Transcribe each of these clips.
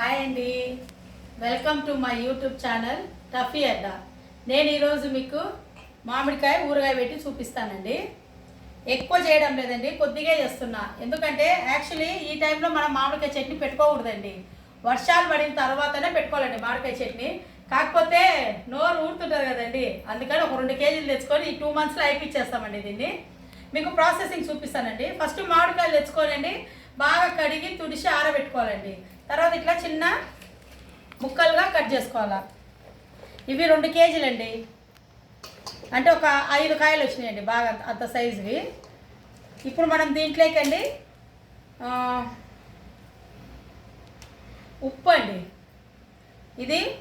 Hi అండి. Welcome to my YouTube channel Tuffy అడ్డా నేను ఈరోజు మీకు మామిడికాయ ఊరగాయ పెట్టి చూపిస్తానండి. ఎక్కువ చేయడం లేదండి కొద్దిగా చేస్తున్నా. ఎందుకంటే యాక్చువల్లీ ఈ టైంలో మనం మామిడికాయ చట్నీ పెట్టుకోకూడదండి. వర్షాలు పడిన తర్వాతనే పెట్టుకోవాలండి మామిడికాయ చట్నీ. కాకపోతే నోరు ఊరుతుంటుంది కదండి. అందుకని ఒక రెండు కేజీలు తెచ్చుకొని ఈ టూ మంత్స్లో అయిపించేస్తామండి దీన్ని. మీకు ప్రాసెసింగ్ చూపిస్తానండి. ఫస్ట్ మామిడికాయలు తెచ్చుకోనండి. బాగా కడిగి తుడిచి ఆరబెట్టుకోవాలండి. తర్వాత ఇట్లా చిన్న ముక్కలుగా కట్ చేసుకోవాలా. ఇవి రెండు కేజీలండి. అంటే ఒక ఐదు కాయలు వచ్చినాయండి బాగా అంత- సైజువి. ఇప్పుడు మనం దీంట్లోకండి ఉప్పు అండి. ఇది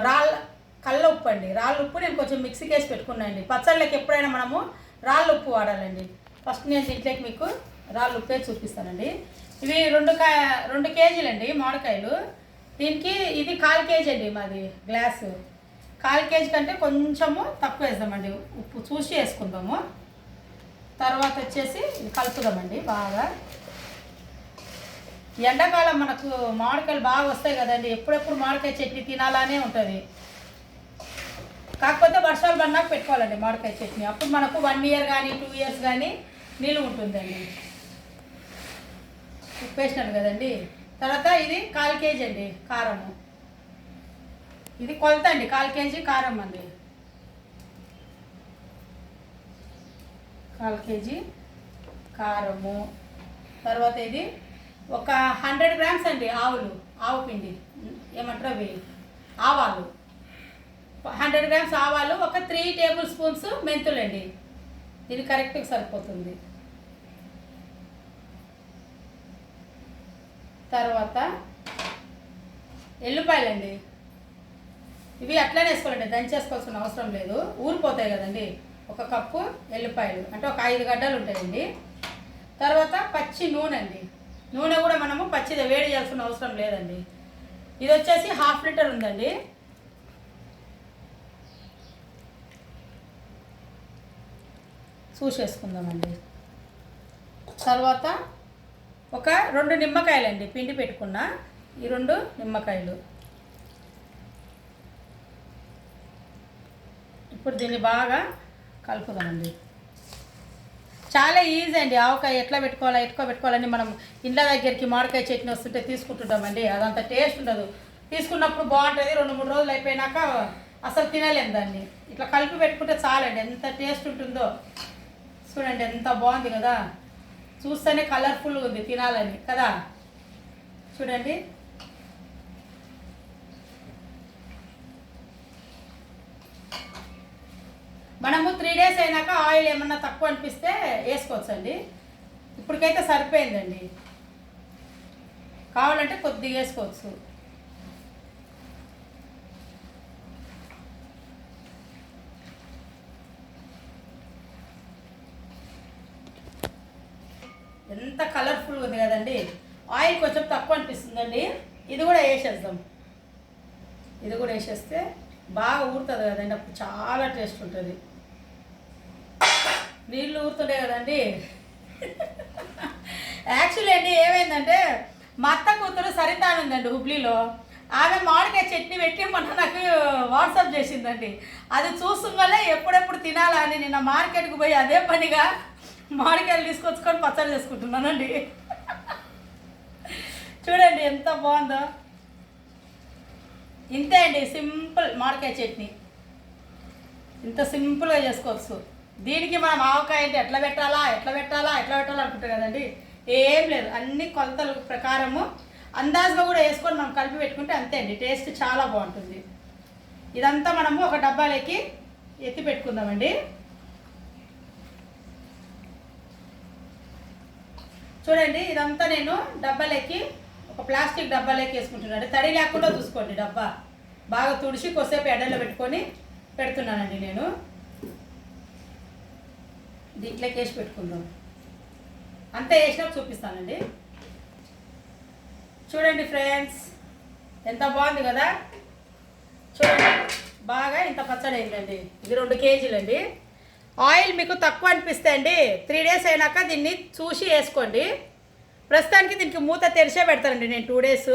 రాళ్ళ కళ్ళ ఉప్పు అండి. రాళ్ళ ఉప్పు నేను కొంచెం మిక్సీకి వేసి పెట్టుకున్నాను అండి. పచ్చళ్ళకి ఎప్పుడైనా మనము రాళ్ళ ఉప్పు వాడాలండి. ఫస్ట్ నేను దీంట్లోకి మీకు రాళ్ళ ఉప్పే చూపిస్తానండి. ఇవి రెండు కా రెండు కేజీలండి మామిడికాయలు. దీనికి ఇది కాల్ కేజీ అండి మాది గ్లాసు. కాల్ కేజీ కంటే కొంచెము తక్కువ వేద్దామండి. ఉప్పు చూసి వేసుకుందాము. తర్వాత వచ్చేసి కలుపుదామండి బాగా. ఎండాకాలం మనకు మామిడికాయలు బాగా వస్తాయి కదండి. ఎప్పుడెప్పుడు మామిడికాయ చట్నీ తినాలనే ఉంటుంది. కాకపోతే వర్షాలు పడినాక పెట్టుకోవాలండి మామిడికాయ చట్నీ. అప్పుడు మనకు వన్ ఇయర్ కానీ టూ ఇయర్స్ కానీ నీళ్ళు ఉంటుందండి. ఉప్పు వేసినాను కదండి. తర్వాత ఇది కాల్ కేజీ అండి కారము. ఇది కొలత అండి కాల్ కేజీ కారం అండి. కాల్ కేజీ కారము. తర్వాత ఇది ఒక హండ్రెడ్ గ్రామ్స్ అండి ఆవులు ఆవు పిండి. ఏమంటారు అవి? ఆవాలు. హండ్రెడ్ గ్రామ్స్ ఆవాలు ఒక త్రీ టేబుల్ స్పూన్స్ మెంతులు అండి ఇది కరెక్ట్గా సరిపోతుంది. తర్వాత ఎల్లుపాయలండి. ఇవి అట్లనే వేసుకోవాలండి దంచేసుకోవాల్సిన అవసరం లేదు. ఊరిపోతాయి కదండి. ఒక కప్పు ఎల్లిపాయలు అంటే ఒక ఐదు గడ్డలు ఉంటాయండి. తర్వాత పచ్చి నూనె అండి. నూనె కూడా మనము పచ్చిది వేడి చేయాల్సిన అవసరం లేదండి. ఇది వచ్చేసి హాఫ్ లీటర్ ఉందండి. చూసేసుకుందామండి. తర్వాత ఒక రెండు నిమ్మకాయలండి పిండి పెట్టుకున్న ఈ రెండు నిమ్మకాయలు. ఇప్పుడు దీన్ని బాగా కలుపుదామండి. చాలా ఈజీ అండి ఆవకాయ ఎట్లా పెట్టుకోవాలా ఎట్లా పెట్టుకోవాలని మనం ఇండ్ల దగ్గరికి మామిడికాయ చట్నీ వస్తుంటే తీసుకుంటుంటామండి అదంత టేస్ట్ ఉండదు. తీసుకున్నప్పుడు బాగుంటుంది రెండు మూడు రోజులు అయిపోయినాక అసలు తినలేము దాన్ని. ఇట్లా కలిపి పెట్టుకుంటే చాలండి ఎంత టేస్ట్ ఉంటుందో. చూడండి ఎంత బాగుంది కదా. చూస్తేనే కలర్ఫుల్గా ఉంది తినాలని కదా? చూడండి. మనము త్రీ డేస్ అయినాక ఆయిల్ ఏమన్నా తక్కువ అనిపిస్తే వేసుకోవచ్చండి. ఇప్పటికైతే సరిపోయిందండి. కావాలంటే కొద్దిగా వేసుకోవచ్చు. ఎంత కలర్ఫుల్గా ఉంది కదండి. ఆయిల్ కొంచెం తక్కువ అనిపిస్తుందండి. ఇది కూడా వేసేద్దాం. ఇది కూడా వేసేస్తే బాగా ఊరుతుంది కదండి. అప్పుడు చాలా టేస్ట్ ఉంటుంది. నీళ్ళు ఊరుతుండే కదండి. యాక్చువల్లీ అండి ఏమైందంటే మా అత్త కూతురు సరిత ఉందండి హుబ్లీలో. ఆమె మామిడికాయ చట్నీ పెట్టి మొన్న నాకు వాట్సాప్ చేసిందండి. అది చూస్తుండలే ఎప్పుడెప్పుడు తినాలా అని నిన్న మార్కెట్కి పోయి అదే పనిగా మామిడికాయలు తీసుకొచ్చుకొని పచ్చడి చేసుకుంటున్నానండి. చూడండి ఎంత బాగుందో. ఇంతే అండి సింపుల్ మామిడికాయ చట్నీ. ఇంత సింపుల్గా చేసుకోవచ్చు. దీనికి మనం ఆవకాయ అంటే ఎట్లా పెట్టాలా ఎట్లా పెట్టాలా ఎట్లా పెట్టాలా అనుకుంటాం కదండి. ఏం లేదు అన్ని కొలతల ప్రకారము అందాజుగా కూడా వేసుకొని మనం కలిపి పెట్టుకుంటే అంతే అండి టేస్ట్ చాలా బాగుంటుంది. ఇదంతా మనము ఒక డబ్బాలోకి ఎత్తి పెట్టుకుందామండి. చూడండి ఇదంతా నేను డబ్బాలెక్కి ఒక ప్లాస్టిక్ డబ్బాలెక్కి వేసుకుంటున్నాను. తడి లేకుండా చూసుకోండి డబ్బా. బాగా తుడిచి కొద్దిసేపు ఎడల్లో పెట్టుకొని పెడుతున్నానండి నేను. దీంట్లోకి వేసి పెట్టుకుందాం. అంతా వేసినాక చూపిస్తానండి. చూడండి ఫ్రెండ్స్ ఎంత బాగుంది కదా. చూడండి బాగా ఇంత పచ్చడి అయిందండి. ఇది రెండు కేజీలండి. ఆయిల్ మీకు తక్కువ అనిపిస్తే అండి త్రీ డేస్ అయినాక దీన్ని చూసి వేసుకోండి. ప్రస్తుతానికి దీనికి మూత తెరిచే పెడతానండి నేను టూ డేస్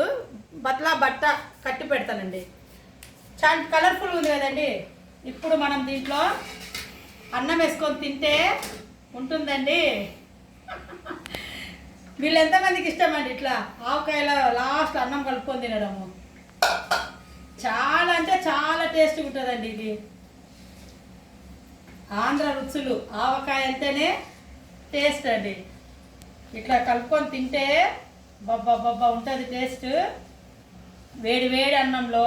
బట్లా బట్ట కట్టి పెడతానండి. చాలా కలర్ఫుల్ ఉంది కదండి. ఇప్పుడు మనం దీంట్లో అన్నం వేసుకొని తింటే ఉంటుందండి. వీళ్ళు ఎంతమందికి ఇష్టం అండి ఇట్లా? ఆవకాయలో లాస్ట్ అన్నం కలుపుకొని తినడము. చాలా అంటే చాలా టేస్ట్గా ఉంటుందండి ఇది. ఆంధ్ర రుచులు. ఆవకాయ అంటేనే టేస్ట్ అండి. ఇట్లా కలుపుకొని తింటే బబ్బా బబ్బా ఉంటుంది టేస్ట్ వేడి వేడి అన్నంలో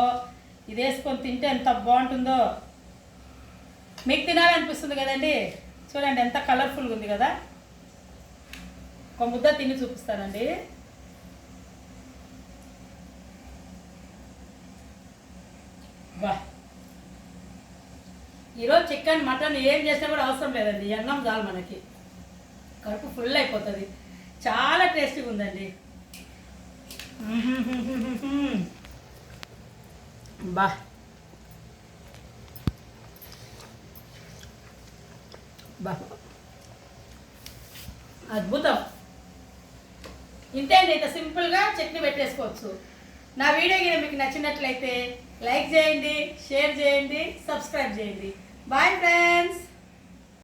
ఇది వేసుకొని తింటే ఎంత బాగుంటుందో. మీకు తినాలనిపిస్తుంది కదండి? చూడండి ఎంత కలర్ఫుల్గా ఉంది కదా. ఒక ముద్ద తిని చూపిస్తానండి. బా. ఈరోజు చికెన్ మటన్ ఏం చేసినా కూడా అవసరం లేదండి. అన్నం చాలు మనకి. కడుపు ఫుల్ అయిపోతుంది. చాలా టేస్టీగా ఉందండి. బా. బా. అద్భుతం. ఇంతే అండి ఇంత సింపుల్గా చట్నీ పెట్టేసుకోవచ్చు. నా వీడియో గిన మీకు నచ్చినట్లయితే లైక్ చేయండి షేర్ చేయండి సబ్స్క్రైబ్ చేయండి. Bye friends